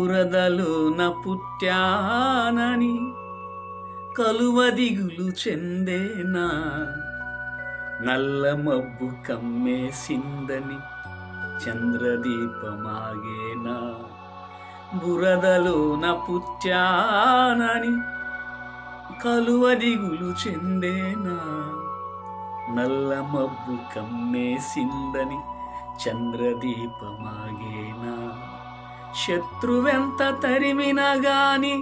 బురదలోన పుట్టానని కలువదిగులు చెందేనా? నల్ల మబ్బు కమ్మేసిందని చంద్రదీపమాగేనా? బురదలోన పుట్టానని కలువదిగులు చెందేనా? నల్ల మబ్బు కమ్మేసిందని చంద్రదీపమాగేనా? శత్రువెంత తరిమిన గాని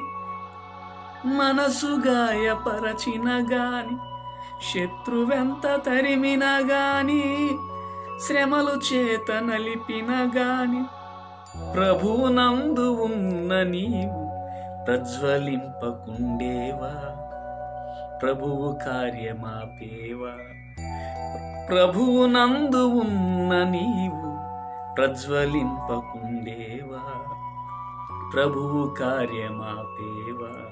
మనసు గాయపరచిన గాని శత్రువెంత తరిమిన గాని శ్రమలు చేత నలిపిన గాని ప్రభునందు ఉన్న నీవు ప్రజ్వలింపకుండేవా? ప్రభువు కార్యమాపేవా? ప్రభువునందు ఉన్న నీవు ప్రజ్వలింపకుండేవా? ప్రభువు కార్యమాపేవా.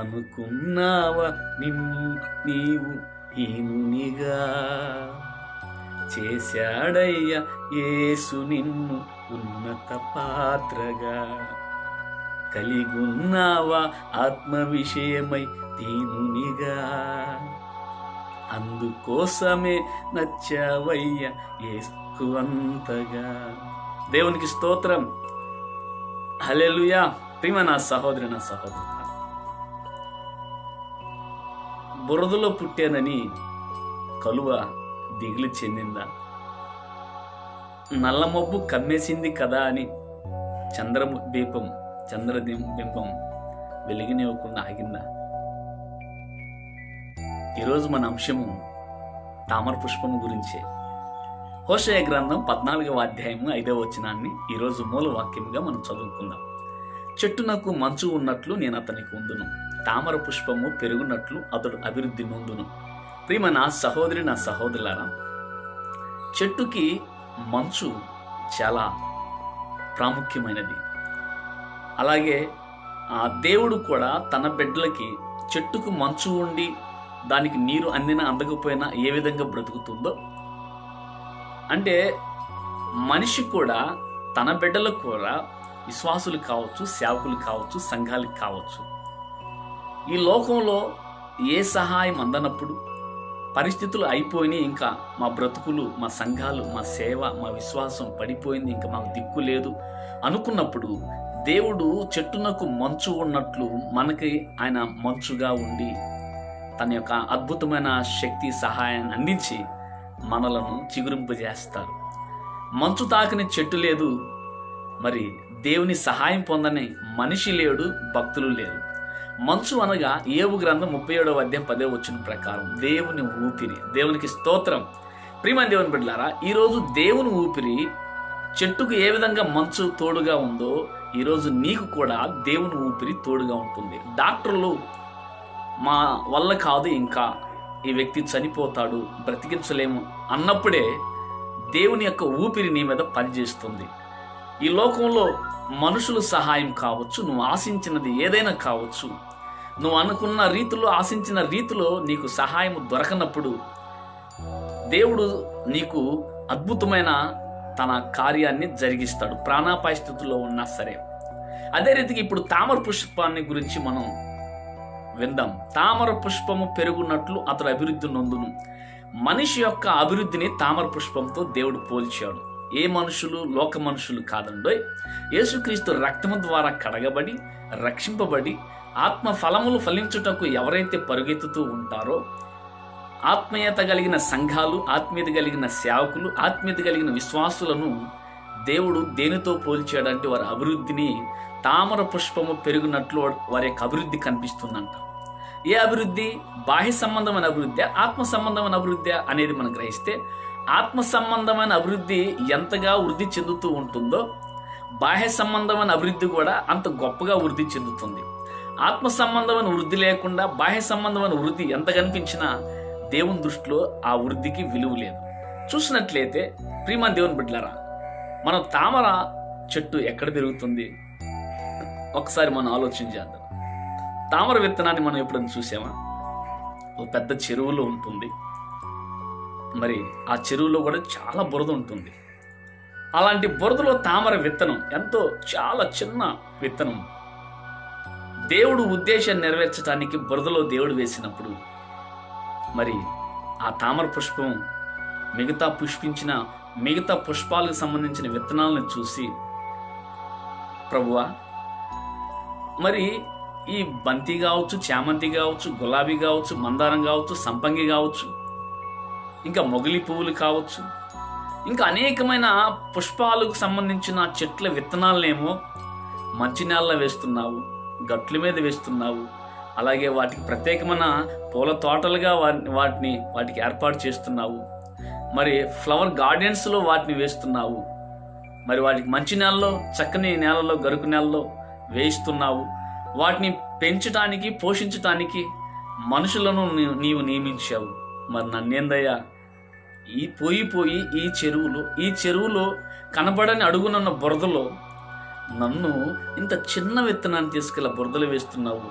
అనుకున్నావా నిన్ను నీవు హీనునిగా చేశాడయ్య యేసు నిన్ను ఉన్నత పాత్రగా. కలిగున్నావా ఆత్మ విషయమై దీనునిగా అందుకోసమే నచ్చావయ్య ఏసుకు అంతగా. దేవునికి స్తోత్రం. హలెలుయా ప్రిమ నా సహోదరి నా సహోదరు. బురదలో పుట్టానని కలువ దిగులు చెందిందా? నల్లమబ్బు కమ్మేసింది కదా అని చంద్ర దీపం చంద్రదీపం వెలిగినివ్వకుండా ఆగిందా? ఈరోజు మన అంశము తామర పుష్పము గురించే. హోషయ గ్రంథం పద్నాలుగవ అధ్యాయము ఐదవ వచనాన్ని ఈరోజు మూల వాక్యముగా మనం చదువుకుందాం. చెట్టునకు మంచు ఉన్నట్లు నేను అతనికి ఉందును. తామర పుష్పము పెరుగునట్లు అతడు అభివృద్ధి నొందును. ప్రియమ నా సహోదరి నా సహోదరులారా చెట్టుకి మంచు చాలా ప్రాముఖ్యమైనది. అలాగే ఆ దేవుడు కూడా తన బిడ్డలకి చెట్టుకు మంచు ఉండి దానికి నీరు అందినా అందకపోయినా ఏ విధంగా బ్రతుకుతుందో అంటే మనిషి కూడా తన బిడ్డలకు కూడా విశ్వాసులు కావచ్చు సేవకులు కావచ్చు సంఘాలకు కావచ్చు. ఈ లోకంలో ఏ సహాయం అందనప్పుడు పరిస్థితులు అయిపోయినాయి ఇంకా మా బ్రతుకులు మా సంఘాలు మా సేవ మా విశ్వాసం పడిపోయింది ఇంకా మాకు దిక్కు లేదు అనుకున్నప్పుడు దేవుడు చెట్టునకు మంచు ఉన్నట్లు మనకి ఆయన మంచుగా ఉండి తన యొక్క అద్భుతమైన శక్తి సహాయాన్ని అందించి మనలను చిగురింపజేస్తారు. మంచు తాకని చెట్టు లేదు మరి దేవుని సహాయం పొందని మనిషి లేడు భక్తులు లేరు. మంచు అనగా ఏవు గ్రంథం ముప్పై ఏడవ అధ్యాయం పదే వచ్చిన ప్రకారం దేవుని ఊపిరి. దేవునికి స్తోత్రం. ప్రియమైన దేవుని బిడ్డలారా ఈరోజు దేవుని ఊపిరి చెట్టుకు ఏ విధంగా మంచు తోడుగా ఉందో ఈరోజు నీకు కూడా దేవుని ఊపిరి తోడుగా ఉంటుంది. డాక్టర్లు మా వల్ల కాదు ఇంకా. ఈ వ్యక్తి చనిపోతాడు బ్రతికించలేము అన్నప్పుడే దేవుని యొక్క ఊపిరి నీ మీద పనిచేస్తుంది. ఈ లోకంలో మనుషులు సహాయం కావచ్చు నువ్వు ఆశించినది ఏదైనా కావచ్చు. నువ్వు అనుకున్న రీతిలో ఆశించిన రీతిలో నీకు సహాయం దొరకనప్పుడు దేవుడు నీకు అద్భుతమైన తన కార్యాన్ని జరిగిస్తాడు ప్రాణాపాయ స్థితిలో ఉన్నా సరే. అదే రీతికి ఇప్పుడు తామర పుష్పాన్ని గురించి మనం విందాం. తామర పుష్పము పెరుగున్నట్లు అతడు అభివృద్ధి నొందును. మనిషి యొక్క అభివృద్ధిని తామర పుష్పంతో దేవుడు పోల్చాడు. ఏ మనుషులు లోక మనుషులు కాదండోయ్. యేసుక్రీస్తు రక్తము ద్వారా కడగబడి రక్షింపబడి ఆత్మ ఫలములు ఫలించుటకు ఎవరైతే పరుగెత్తుతూ ఉంటారో ఆత్మీయత కలిగిన సంఘాలు ఆత్మీయత కలిగిన సేవకులు ఆత్మీయత కలిగిన విశ్వాసులను దేవుడు దేనితో పోల్చాడంటే వారి అభివృద్ధిని తామర పుష్పము పెరిగినట్లు వారి యొక్క అభివృద్ధి కనిపిస్తుందంట. ఏ అభివృద్ధి? బాహ్య సంబంధమైన అభివృద్ధి ఆత్మ సంబంధమైన అభివృద్ధి అనేది మనం గ్రహిస్తే ఆత్మ సంబంధమైన అభివృద్ధి ఎంతగా వృద్ధి చెందుతూ ఉంటుందో బాహ్య సంబంధమైన అభివృద్ధి కూడా అంత గొప్పగా వృద్ధి చెందుతుంది. ఆత్మ సంబంధమైన వృద్ధి లేకుండా బాహ్య సంబంధమైన వృద్ధి ఎంత కనిపించినా దేవుని దృష్టిలో ఆ వృద్ధికి విలువ లేదు. చూసినట్లయితే ప్రీమా దేవుని బిడ్డలరా మనం తామర చెట్టు ఎక్కడ పెరుగుతుంది? ఒకసారి మనం ఆలోచన చేద్దాం. తామర విత్తనాన్ని మనం ఎప్పుడైనా చూసామా? ఒక పెద్ద చెరువులో ఉంటుంది. మరి ఆ చెరువులో కూడా చాలా బురద ఉంటుంది. అలాంటి బురదలో తామర విత్తనం ఎంతో చాలా చిన్న విత్తనం. దేవుడు ఉద్దేశాన్ని నెరవేర్చడానికి బురదలో దేవుడు వేసినప్పుడు మరి ఆ తామర పుష్పం మిగతా పుష్పించిన మిగతా పుష్పాలకు సంబంధించిన విత్తనాలను చూసి ప్రభువా మరి ఈ బంతి కావచ్చు చామంతి కావచ్చు గులాబీ కావచ్చు మందారం కావచ్చు సంపంగి కావచ్చు ఇంకా మొగలి పువ్వులు కావచ్చు ఇంకా అనేకమైన పుష్పాలకు సంబంధించిన చెట్ల విత్తనాలనేమో మంచి నేలలో వేస్తున్నావు గట్ల మీద వేస్తున్నావు అలాగే వాటికి ప్రత్యేకమైన పూల తోటలుగా వాటిని వాటిని వాటికి ఏర్పాటు చేస్తున్నావు మరి ఫ్లవర్ గార్డెన్స్లో వాటిని వేస్తున్నావు మరి వాటికి మంచి నేలలో చక్కని నేలలో గరుకు నేలలో వేయిస్తున్నావు వాటిని పెంచటానికి పోషించటానికి మనుషులను నీవు నియమించావు. మరి నన్నేందయ్యా? ఈ పోయి పోయి ఈ చెరువులో ఈ చెరువులో కనబడని అడుగునున్న బురదలో నన్ను ఇంత చిన్న విత్తనాన్ని తీసుకెళ్ళి బురదలు వేస్తున్నావు.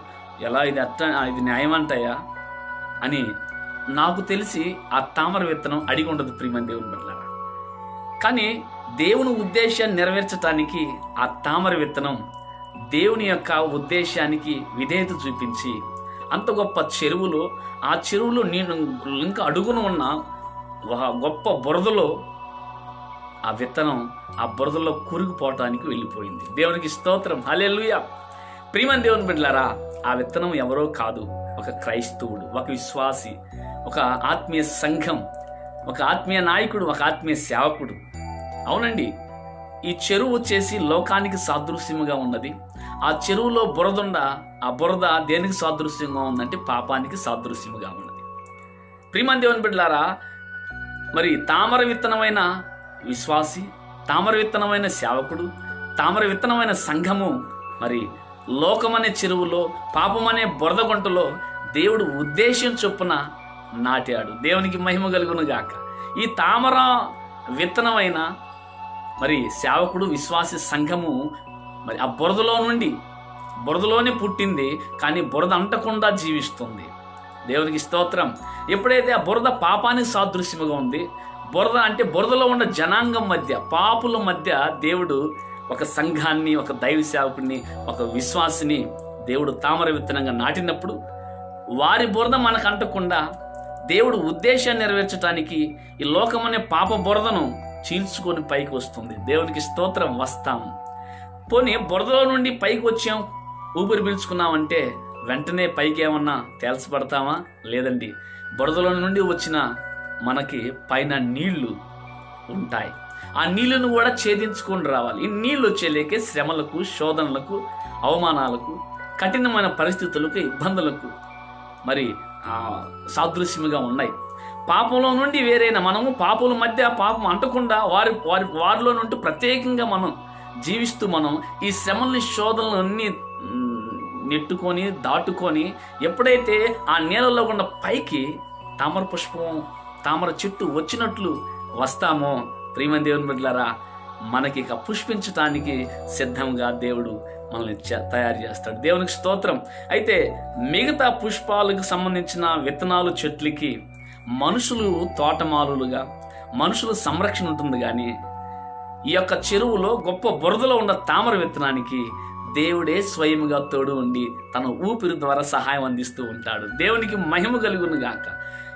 ఎలా ఇది అట్ట ఇది న్యాయం అంటాయా అని నాకు తెలిసి ఆ తామర విత్తనం అడిగి ఉండదు ప్రియమని దేవుని బిడ్డలారా. కానీ దేవుని ఉద్దేశాన్ని నెరవేర్చడానికి ఆ తామర విత్తనం దేవుని యొక్క ఉద్దేశానికి విధేయత చూపించి అంత గొప్ప చెరువులో ఆ చెరువులో నేను ఇంకా అడుగున ఉన్న ఒక గొప్ప బురదలో ఆ విత్తనం ఆ బురదలో కురిగిపోవటానికి వెళ్ళిపోయింది. దేవునికి స్తోత్రం. హల్లెలూయ. ప్రియమని దేవుని బిడ్డలారా ఆ విత్తనం ఎవరో కాదు. ఒక క్రైస్తవుడు ఒక విశ్వాసి ఒక ఆత్మీయ సంఘం ఒక ఆత్మీయ నాయకుడు ఒక ఆత్మీయ సేవకుడు. అవునండి ఈ చెరువు వచ్చేసి లోకానికి సాదృశ్యముగా ఉన్నది. ఆ చెరువులో బురదుండ ఆ బురద దేనికి సాదృశ్యంగా ఉందంటే పాపానికి సాదృశ్యముగా ఉన్నది. ప్రియమని దేవుని బిడ్డలారా మరి తామర విత్తనమైన విశ్వాసి తామర విత్తనమైన సేవకుడు తామర విత్తనమైన సంఘము మరి లోకమనే చెరువులో పాపమనే బురద గుంటలో దేవుడు ఉద్దేశం చొప్పున నాటాడు. దేవునికి మహిమ కలుగును గాక. ఈ తామర విత్తనమైన మరి సేవకుడు విశ్వాసి సంఘము మరి ఆ బురదలో నుండి బురదలోనే పుట్టింది కానీ బురద అంటకుండా జీవిస్తుంది. దేవునికి స్తోత్రం. ఎప్పుడైతే ఆ బురద పాపానికి సాదృశ్యముగా ఉంది బురద అంటే బురదలో ఉన్న జనాంగం మధ్య పాపుల మధ్య దేవుడు ఒక సంఘాన్ని ఒక దైవ సేవకుడిని ఒక విశ్వాసిని దేవుడు తామర విత్తనంగా నాటినప్పుడు వారి బురద మనకు అంటకుండా దేవుడు ఉద్దేశాన్ని నెరవేర్చడానికి ఈ లోకం అనే పాప బురదను చీల్చుకొని పైకి వస్తుంది. దేవునికి స్తోత్రం. వస్తాం. పోనీ బురదలో నుండి పైకి వచ్చాం ఊపిరి పీల్చుకున్నామంటే వెంటనే పైకి ఏమన్నా తేల్చబడతామా? లేదండి. బురదలో నుండి వచ్చిన మనకి పైన నీళ్ళు ఉంటాయి. ఆ నీళ్ళను కూడా ఛేదించుకొని రావాలి. ఈ నీళ్ళు వచ్చేలేకే శ్రమలకు శోధనలకు అవమానాలకు కఠినమైన పరిస్థితులకు ఇబ్బందులకు మరి సాదృశ్యముగా ఉన్నాయి. పాపంలో నుండి వేరైన మనము పాపుల మధ్య పాపం అంటకుండా వారి వారి వారిలో నుండి ప్రత్యేకంగా మనం జీవిస్తూ మనం ఈ శ్రమల్ని శోధనలన్నీ నెట్టుకొని దాటుకొని ఎప్పుడైతే ఆ నీళ్ళలో ఉన్న పైకి తామర పుష్పం తామర చెట్టు వచ్చినట్లు వస్తామో ప్రియమైన దేవుని బిడ్డలారా మనకి ఇక పుష్పించటానికి సిద్ధంగా దేవుడు మనల్ని తయారు చేస్తాడు. దేవునికి స్తోత్రం. అయితే మిగతా పుష్పాలకు సంబంధించిన విత్తనాలు చెట్లకి మనుషులు తోటమాలులుగా మనుషుల సంరక్షణ ఉంటుంది కానీ ఈ యొక్క చెరువులో గొప్ప బురదలో ఉన్న తామర విత్తనానికి దేవుడే స్వయముగా తోడు ఉండి తన ఊపిరి ద్వారా సహాయం అందిస్తూ ఉంటాడు. దేవునికి మహిమ కలుగును గాక.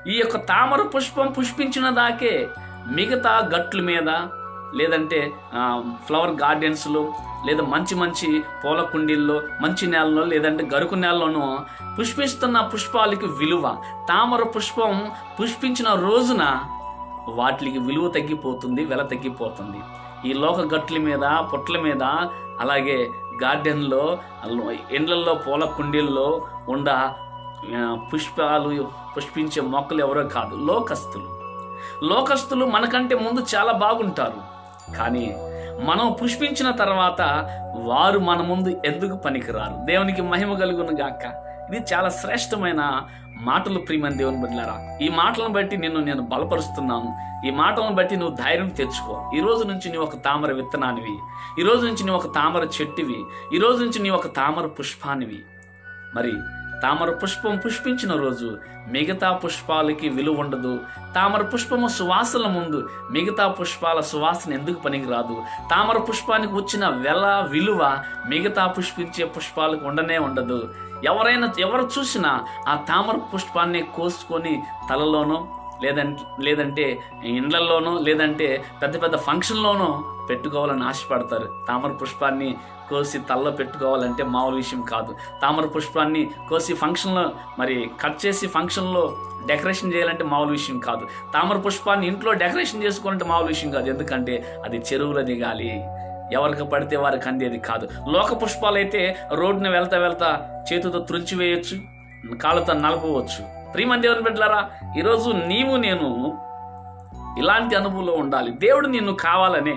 ఈ యొక్క తామర పుష్పం పుష్పించిన దాకే మిగతా గట్ల మీద లేదంటే ఫ్లవర్ గార్డెన్స్లో లేదా మంచి మంచి పూల కుండీల్లో మంచి నేలలో లేదంటే గరుకు నేలలోనూ పుష్పిస్తున్న పుష్పాలకి విలువ తామర పుష్పం పుష్పించిన రోజున వాటికి విలువ తగ్గిపోతుంది వెల తగ్గిపోతుంది. ఈ లోక గట్ల మీద పొట్ల మీద అలాగే గార్డెన్లో ఎండ్లల్లో పూల కుండీల్లో ఉండ పుష్పాలు పుష్పించే మొక్కలు ఎవరో కాదు లోకస్తులు. లోకస్తులు మనకంటే ముందు చాలా బాగుంటారు. కానీ మనం పుష్పించిన తర్వాత వారు మన ముందు ఎందుకు పనికిరారు? దేవునికి మహిమ కలుగును గాక. ఇది చాలా శ్రేష్టమైన మాటలు ప్రియమైన దేవుని బిడ్డలారా ఈ మాటలను బట్టి నిన్ను నేను బలపరుస్తున్నాను. ఈ మాటలను బట్టి నువ్వు ధైర్యం తెచ్చుకో. ఈ రోజు నుంచి నీ ఒక తామర విత్తనానివి. ఈ రోజు నుంచి నీ ఒక తామర చెట్టువి. ఈ రోజు నుంచి నీ ఒక తామర పుష్పానివి. మరి తామర పుష్పం పుష్పించిన రోజు మిగతా పుష్పాలకి విలువ ఉండదు. తామర పుష్పము సువాసన ముందు మిగతా పుష్పాల సువాసన ఎందుకు పనికిరాదు? తామర పుష్పానికి వచ్చిన వెల విలువ మిగతా పుష్పించే పుష్పాలకు ఉండనే ఉండదు. ఎవరైనా ఎవరు చూసినా ఆ తామర పుష్పాన్ని కోసుకొని తలలోనో లేదంటే లేదంటే ఇండ్లలోనో లేదంటే పెద్ద పెద్ద ఫంక్షన్లోనో పెట్టుకోవాలని ఆశపడతారు. తామర పుష్పాన్ని కోసి తలలో పెట్టుకోవాలంటే మామూలు విషయం కాదు. తామర పుష్పాన్ని కోసి ఫంక్షన్లో మరి కట్ చేసి ఫంక్షన్లో డెకరేషన్ చేయాలంటే మామూలు విషయం కాదు. తామర పుష్పాన్ని ఇంట్లో డెకరేషన్ చేసుకోవాలంటే మామూలు విషయం కాదు. ఎందుకంటే అది చెరువులో దిగాలి ఎవరికి పడితే వారికి అందేది కాదు. లోక పుష్పాలైతే రోడ్డున వెళ్తా వెళ్తా చేతితో త్రుంచివేయచ్చు కాళ్ళతో నలపవచ్చు. ప్రియమని దేవుని బిడ్డలారా ఈరోజు నీవు నేను ఇలాంటి అనుభవంలో ఉండాలి. దేవుడు నిన్ను కావాలనే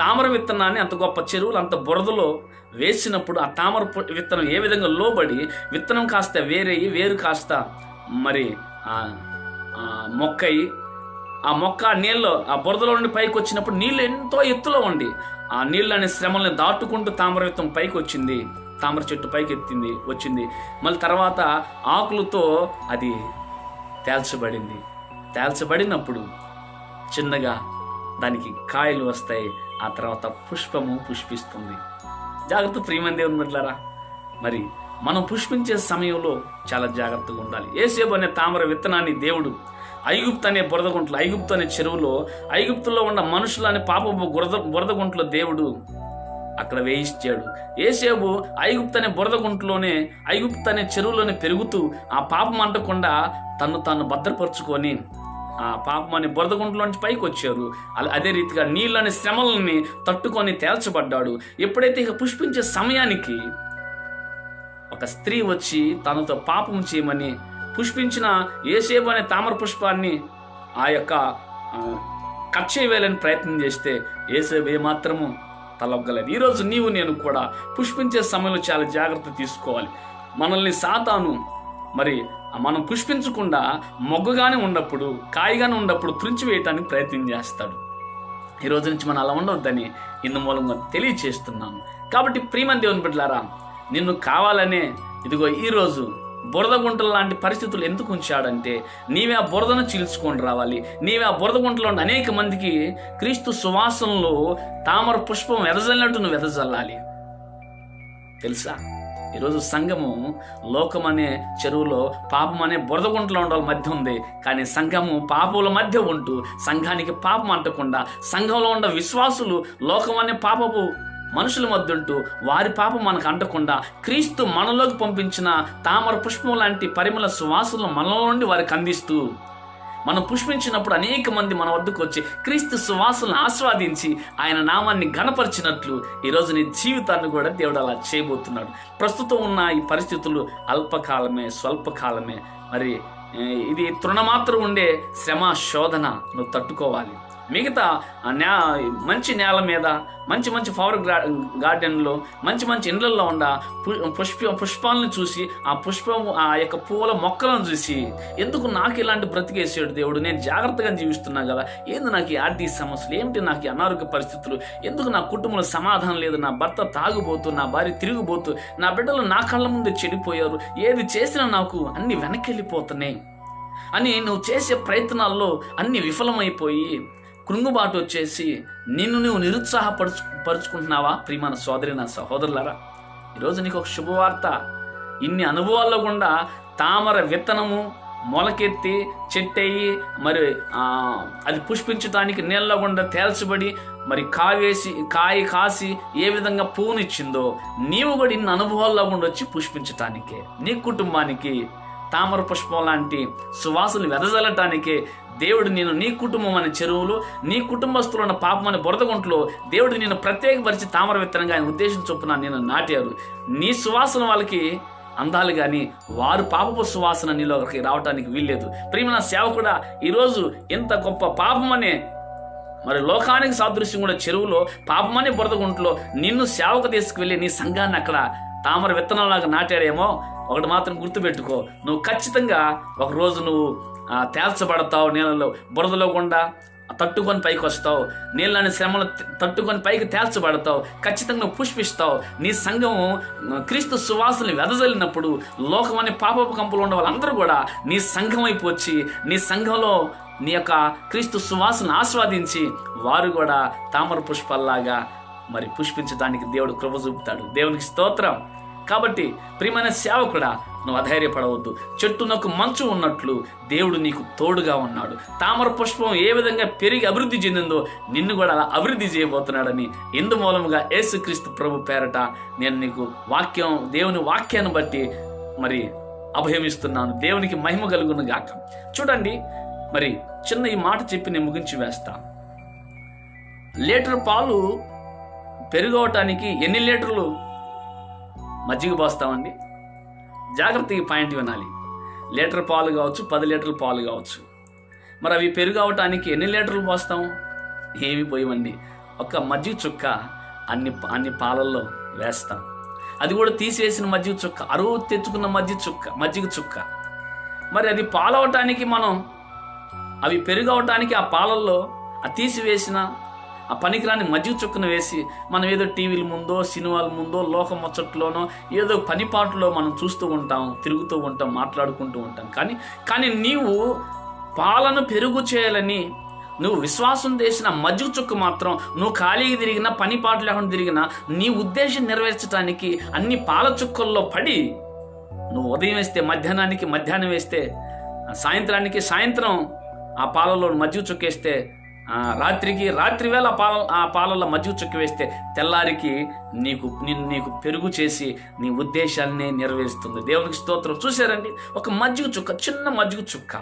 తామర విత్తనాన్ని అంత గొప్ప చెరువులు అంత బురదలో వేసినప్పుడు ఆ తామర విత్తనం ఏ విధంగా లోబడి విత్తనం కాస్త వేరయ్యి వేరు కాస్త మరి మొక్కయి ఆ మొక్క ఆ నీళ్ళు ఆ బురదలో నుండి పైకి వచ్చినప్పుడు నీళ్ళు ఎంతో ఎత్తులో ఉండి ఆ నీళ్ళు అనే శ్రమల్ని దాటుకుంటూ తామర విత్తనం పైకి వచ్చింది. తామర చెట్టు పైకి ఎత్తింది వచ్చింది. మళ్ళీ తర్వాత ఆకులతో అది తేల్చబడింది. తేల్చబడినప్పుడు చిన్నగా దానికి కాయలు వస్తాయి. ఆ తర్వాత పుష్పము పుష్పిస్తుంది. జాగ్రత్త ప్రియమైన దేవుని బిడ్డలారా. మరి మనం పుష్పించే సమయంలో చాలా జాగ్రత్తగా ఉండాలి. ఏసేపు అనే తామర విత్తనాన్ని దేవుడు ఐగుప్తు అనే బురదగుంటలు ఐగుప్తు అనే చెరువులో ఐగుప్తులో ఉన్న మనుషులు అనే పాపపు బురద బురదగుంటలో దేవుడు అక్కడ వేయించాడు. ఏసేబు ఐగుప్తు అనే బురదగుంటలోనే ఐగుప్తు అనే చెరువులోనే పెరుగుతూ ఆ పాపం అంటకుండా తను తాను భద్రపరుచుకొని ఆ పాపం అనే బురదగుంటలోంచి పైకి వచ్చారు. అదే రీతిగా నీళ్ళని శ్రమలని తట్టుకొని తేల్చబడ్డాడు. ఎప్పుడైతే ఇక పుష్పించే సమయానికి ఒక స్త్రీ వచ్చి తనతో పాపం చేయమని పుష్పించిన ఏసేపు అనే తామర పుష్పాన్ని ఆ యొక్క ఆ, కట్ చేయవేయాలని ప్రయత్నం చేస్తే ఏసేపు ఏమాత్రము తలొగ్గలేదు. ఈరోజు నీవు నేను కూడా పుష్పించే సమయంలో చాలా జాగ్రత్త తీసుకోవాలి. మనల్ని సాతాను మరి మనం పుష్పించకుండా మొగ్గగానే ఉన్నప్పుడు కాయగానే ఉన్నప్పుడు తుంచి వేయటానికి ప్రయత్నం చేస్తాడు. ఈ రోజు నుంచి మనం అలా ఉండవద్దని ఇందు మూలంగా తెలియచేస్తున్నాను. కాబట్టి ప్రియమని దేవుని బిడ్డలారా నిన్ను కావాలనే ఇదిగో ఈరోజు బురద గుంటల లాంటి పరిస్థితులు ఎందుకు ఉంచాడంటే నీవే ఆ బురదను చీల్చుకొని రావాలి. నీవే ఆ బురద గుంటలో అనేక మందికి క్రీస్తు సువాసనలో తామర పుష్పం వెదజల్లినట్టు నువ్వు వెదజల్లాలి. తెలుసా? ఈరోజు సంఘము లోకం అనే చెరువులో పాపం అనే బురద గుంటలో ఉండాలి మధ్య ఉంది. కానీ సంఘము పాపముల మధ్య ఉంటూ సంఘానికి పాపం అంటకుండా సంఘంలో ఉన్న విశ్వాసులు లోకం అనే పాపపు మనుషుల మధ్యంటూ వారి పాపం మనకు అంటకుండా క్రీస్తు మనలోకి పంపించిన తామర పుష్పం లాంటి పరిమళ సువాసనలు మనలో నుండి వారికి అందిస్తూ మనం పుష్పించినప్పుడు అనేక మంది మన వద్దకు వచ్చి క్రీస్తు సువాసనను ఆస్వాదించి ఆయన నామాన్ని గణపరిచినట్లు ఈరోజు నీ జీవితాన్ని కూడా దేవుడు అలా చేయబోతున్నాడు. ప్రస్తుతం ఉన్న ఈ పరిస్థితులు అల్పకాలమే స్వల్పకాలమే. మరి ఇది తృణమాత్రం ఉండే శ్రమ శోధన. నువ్వు తట్టుకోవాలి. మిగతా ఆ నే మంచి నేల మీద మంచి మంచి ఫ్లవర్ గార్డెన్లో మంచి మంచి ఇండ్లల్లో ఉండ పుష్ప పుష్పాలను చూసి ఆ పుష్పం ఆ యొక్క పూల మొక్కలను చూసి ఎందుకు నాకు ఇలాంటి బ్రతికేసాడు దేవుడు? నేను జాగ్రత్తగా జీవిస్తున్నా కదా. ఏంది నాకు ఈ ఆర్థిక సమస్యలు? ఏమిటి నాకు అనారోగ్య పరిస్థితులు? ఎందుకు నా కుటుంబంలో సమాధానం లేదు? నా భర్త తాగుబోతూ నా భార్య తిరిగిపోతూ నా బిడ్డలు నా కళ్ళ ముందు చెడిపోయారు. ఏది చేసినా నాకు అన్ని వెనక్కి వెళ్ళిపోతున్నాయి. అని నువ్వు చేసే ప్రయత్నాల్లో అన్ని విఫలమైపోయి కృంగుబాటు వచ్చేసి నిన్ను నువ్వు నిరుత్సాహపరుచు పరుచుకుంటున్నావా? ప్రియమైన సోదరి నా సహోదరులారా ఈరోజు నీకు ఒక శుభవార్త. ఇన్ని అనుభవాల్లో గుండా తామర విత్తనము మొలకెత్తి చెట్టయి మరి అది పుష్పించడానికి నీళ్ళ గుండా తేల్చబడి మరి కావేసి కాయ కాసి ఏ విధంగా పువ్వునిచ్చిందో నీవు కూడా ఇన్ని అనుభవాల్లో గుండా వచ్చి పుష్పించటానికే. నీ కుటుంబానికి తామర పుష్పం లాంటి సువాసనలు వెదజల్లటానికే దేవుడు నేను నీ కుటుంబం అనే చెరువులు నీ కుటుంబస్తులు ఉన్న పాపం అనే బురదగుంట్లో దేవుడు నేను ప్రత్యేకపరిచి తామర విత్తనంగా ఆయన ఉద్దేశం చొప్పున నేను నాటారు. నీ సువాసన వాళ్ళకి అందాలి కానీ వారు పాపపు సువాసన నీలోకి రావటానికి వీల్లేదు. ప్రియమైన సేవ కూడా ఈరోజు ఇంత గొప్ప పాపం అనే మరి లోకానికి సాదృశ్యం కూడా చెరువులో పాపమనే బురదగుంట్లో నిన్ను సేవకు తీసుకువెళ్ళి నీ సంఘాన్ని అక్కడ తామర విత్తనంలాగా నాటాడేమో ఒకటి మాత్రం గుర్తుపెట్టుకో. నువ్వు ఖచ్చితంగా ఒక రోజు నువ్వు తేల్చబడతావు నీళ్ళలో బురదలో గుండా తట్టుకొని పైకి వస్తావు. నీళ్ళని శ్రమలు తట్టుకొని పైకి తేల్చబడతావు. ఖచ్చితంగా నువ్వు పుష్పిస్తావు. నీ సంఘం క్రీస్తు సువాసనలు వెదజల్లినప్పుడు లోకం అనే పాపపు కంపులు ఉన్న వాళ్ళందరూ కూడా నీ సంఘం వైపు వచ్చి నీ సంఘంలో నీ యొక్క క్రీస్తు సువాసన ఆస్వాదించి వారు కూడా తామర పుష్పాల్లాగా మరి పుష్పించడానికి దేవుడు కృప చూపుతాడు. దేవునికి స్తోత్రం. కాబట్టి ప్రియమైన సేవకుడా నువ్వు అధైర్యపడవద్దు. చెట్టునకు మంచు ఉన్నట్లు దేవుడు నీకు తోడుగా ఉన్నాడు. తామర పుష్పం ఏ విధంగా పెరిగి అభివృద్ధి చెందిందో నిన్ను కూడా అలా అభివృద్ధి చేయబోతున్నాడని ఇందుమూలముగా యేసుక్రీస్తు ప్రభు పేరట నేను నీకు వాక్యం దేవుని వాక్యాన్ని బట్టి మరి అభయమిస్తున్నాను దేవునికి మహిమ కలుగును గాక. చూడండి మరి చిన్న ఈ మాట చెప్పి నేను ముగించి వేస్తా. లీటర్ పాలు పెరుగవటానికి ఎన్ని లీటర్లు మజ్జిగ పోస్తామండి. జాగ్రత్తగా పాయింట్ వినాలి. లీటర్ పాలు కావచ్చు పది లీటర్ల పాలు కావచ్చు. మరి అవి పెరుగు అవటానికి ఎన్ని లీటర్లు పోస్తాం? ఏమి పోయమండి. ఒక మజ్జిగ చుక్క అన్ని అన్ని పాలల్లో వేస్తాం. అది కూడా తీసేసిన మజ్జిగ చుక్క అరువు తెచ్చుకున్న మజ్జిగ చుక్క మజ్జిగ చుక్క. మరి అది పాలవటానికి మనం అవి పెరుగు అవటానికి ఆ పాలల్లో ఆ తీసివేసిన ఆ పనికిరాని మజ్జిగ చుక్కను వేసి మనం ఏదో టీవీల ముందో సినిమాల ముందో లోక ముచ్చట్లోనో ఏదో పనిపాటులో మనం చూస్తూ ఉంటాం తిరుగుతూ ఉంటాం మాట్లాడుకుంటూ ఉంటాం. కానీ కానీ నీవు పాలను పెరుగు చేయాలని నువ్వు విశ్వాసం చేసిన మజ్జిగ చుక్క మాత్రం నువ్వు ఖాళీగా తిరిగినా పని పాట లేకుండా తిరిగినా నీ ఉద్దేశం నెరవేర్చడానికి అన్ని పాల చుక్కల్లో పడి నువ్వు ఉదయం వేస్తే మధ్యాహ్నానికి మధ్యాహ్నం వేస్తే సాయంత్రానికి సాయంత్రం ఆ పాలలో మజ్జిగ చుక్కేస్తే రాత్రికి రాత్రి వేళ పాల ఆ పాలల్లో మజ్జిగ చుక్క వేస్తే తెల్లారికి నీకు నిన్ను నీకు పెరుగు చేసి నీ ఉద్దేశాన్ని నెరవేరుస్తుంది. దేవునికి స్తోత్రం. చూశారండి? ఒక మజ్జిగ చుక్క చిన్న మజ్జిగ చుక్క.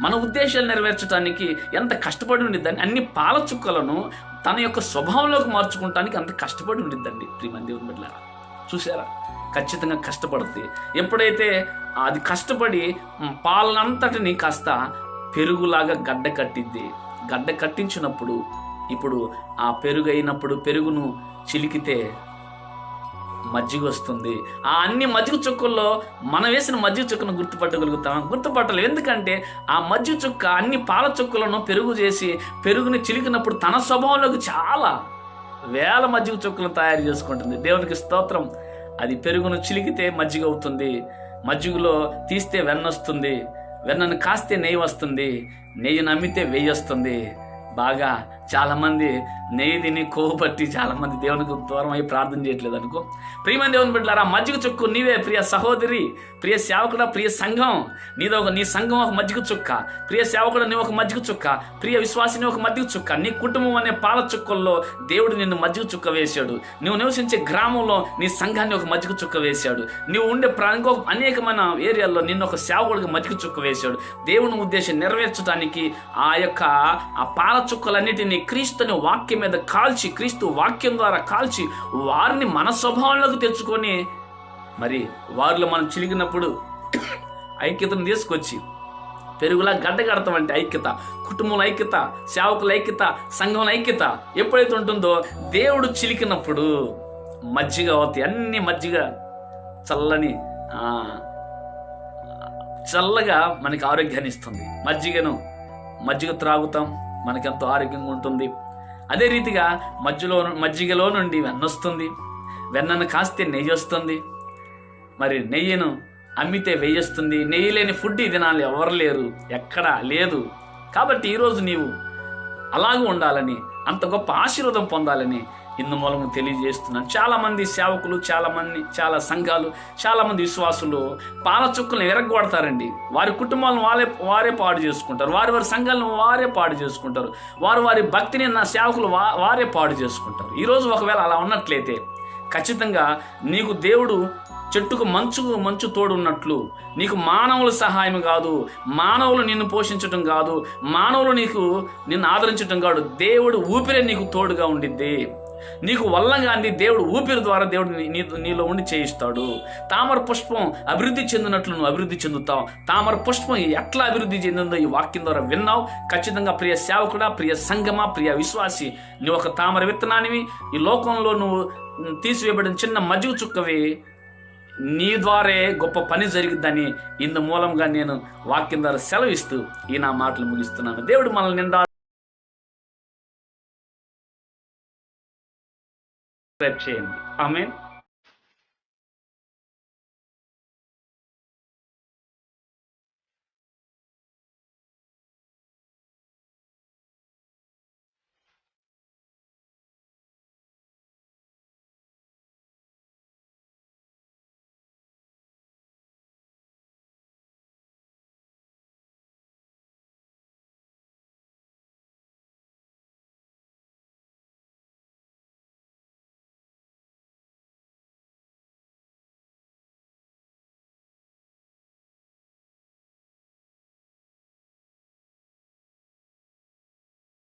మన ఉద్దేశాలు నెరవేర్చడానికి ఎంత కష్టపడి ఉండిద్దండి? అన్ని పాల చుక్కలను తన యొక్క స్వభావంలోకి మార్చుకుంటానికి అంత కష్టపడి ఉండిద్దండి ప్రియమంది దేవుని చూసారా ఖచ్చితంగా కష్టపడుతుంది ఎప్పుడైతే అది కష్టపడి పాలనంతటిని కాస్త పెరుగులాగా గడ్డ కట్టిద్ది గడ్డ కట్టించినప్పుడు ఇప్పుడు ఆ పెరుగు అయినప్పుడు పెరుగును చిలికితే మజ్జిగ వస్తుంది. ఆ అన్ని మజ్జిగ చుక్కల్లో మనం వేసిన మజ్జిగ చుక్కను గుర్తుపట్టగలుగుతాం గుర్తుపట్టలేదు ఎందుకంటే ఆ మజ్జిగ చుక్క అన్ని పాల చుక్కలను పెరుగు చేసి పెరుగుని చిలికినప్పుడు తన స్వభావంలోకి చాలా వేల మజ్జిగ చుక్కలను తయారు చేసుకుంటుంది. దేవునికి స్తోత్రం. అది పెరుగును చిలికితే మజ్జిగ అవుతుంది. మజ్జిగలో తీస్తే వెన్నొస్తుంది వెన్నను కాస్తే నెయ్యి వస్తుంది నెయ్యి నమ్మితే వెయ్యి వస్తుంది. బాగా చాలామంది నెయ్యి తిని కోపట్టి చాలామంది దేవునికి దూరం అయి ప్రార్థన చేయట్లేదు అనుకో. ప్రియమైన దేవుని బిడ్డలారా మజ్జిగ చుక్కు నీవే ప్రియ సహోదరి ప్రియ సేవకుడ ప్రియ సంఘం. నీదో ఒక నీ సంఘం ఒక మజ్జిగ చుక్క. ప్రియ సేవకుడు నీ ఒక మజ్జిగ చుక్క. ప్రియ విశ్వాసిని ఒక మజ్జిగ చుక్క. నీ కుటుంబం అనే పాల చుక్కల్లో దేవుడు నిన్ను మజ్జిగ చుక్క వేశాడు. నువ్వు నివసించే గ్రామంలో నీ సంఘాన్ని ఒక మజ్జిగ చుక్క వేశాడు. నువ్వు ఉండే ప్రా- ఇంకో అనేకమైన ఏరియాల్లో నిన్ను ఒక సేవకుడికి మజ్జిగ చుక్క వేశాడు. దేవుని ఉద్దేశం నెరవేర్చడానికి ఆ యొక్క ఆ పాల చుక్కలన్నిటిని క్రీస్తుని వాక్యం మీద కాల్చి క్రీస్తు వాక్యం ద్వారా కాల్చి వారిని మన స్వభావంలోకి తెచ్చుకొని మరి వారిలో మనం చిలికినప్పుడు ఐక్యతను తీసుకొచ్చి పెరుగులా గడ్డగడతామంటే ఐక్యత కుటుంబం ఐక్యత సేవకుల ఐక్యత సంఘం ఐక్యత ఎప్పుడైతే ఉంటుందో దేవుడు చిలికినప్పుడు మజ్జిగ అవుతాయి. అన్ని మజ్జిగ చల్లని చల్లగా మనకి ఆరోగ్యాన్ని ఇస్తుంది. మజ్జిగను మజ్జిగ త్రాగుతాం. మనకెంతో ఆరోగ్యంగా ఉంటుంది. అదే రీతిగా మధ్యలో మజ్జిగలో నుండి వెన్న వస్తుంది. వెన్నను కాస్తే నెయ్యి వస్తుంది. మరి నెయ్యిను అమ్మితే వెయ్యొస్తుంది నెయ్యి లేని ఫుడ్ ఈ దినాలు ఎవరు లేరు ఎక్కడా లేదు. కాబట్టి ఈరోజు నీవు అలాగూ ఉండాలని అంత గొప్ప ఆశీర్వాదం పొందాలని ఇందు మూలము తెలియజేస్తున్నాను. చాలా మంది సేవకులు చాలా మంది చాలా సంఘాలు చాలా మంది విశ్వాసులు పాల చుక్కలను ఎరగొడతారండి. వారి కుటుంబాలను వారే వారే పాడు చేసుకుంటారు. వారి వారి సంఘాలను వారే పాడు చేసుకుంటారు. వారు వారి భక్తిని నా సేవకులు వా వారే పాడు చేసుకుంటారు. ఈరోజు ఒకవేళ అలా ఉన్నట్లయితే ఖచ్చితంగా నీకు దేవుడు చెట్టుకు మంచుకు మంచు తోడున్నట్లు నీకు మానవుల సహాయం కాదు మానవులు నిన్ను పోషించటం కాదు మానవులు నీకు నిన్ను ఆదరించటం కాదు దేవుడు ఊపిరే నీకు తోడుగా ఉండిద్ది. నీకు వల్లంగాంది దేవుడు ఊపిరి ద్వారా దేవుడు నీ- నీలో ఉండి చేయిస్తాడు. తామర పుష్పం అభివృద్ధి చెందినట్లు నువ్వు అభివృద్ధి చెందుతావు. తామర పుష్పం ఎట్లా అభివృద్ధి చెందిందో ఈ వాక్యం ద్వారా విన్నావు. ఖచ్చితంగా ప్రియ సేవకుడా ప్రియ సంగమ ప్రియ విశ్వాసి నువ్వు ఒక తామర విత్తనానివి. ఈ లోకంలో నువ్వు తీసివేయబడిన చిన్న మజ్జిగ చుక్కవి నీ ద్వారే గొప్ప పని జరిగిద్దని ఇందు మూలంగా నేను వాక్యం ద్వారా సెలవిస్తూ ఈ నా మాటలు ముగిస్తున్నాను. దేవుడు మనల్ని నిండా సబ్స్క్రైబ్ చేయండి. ఆమెన్.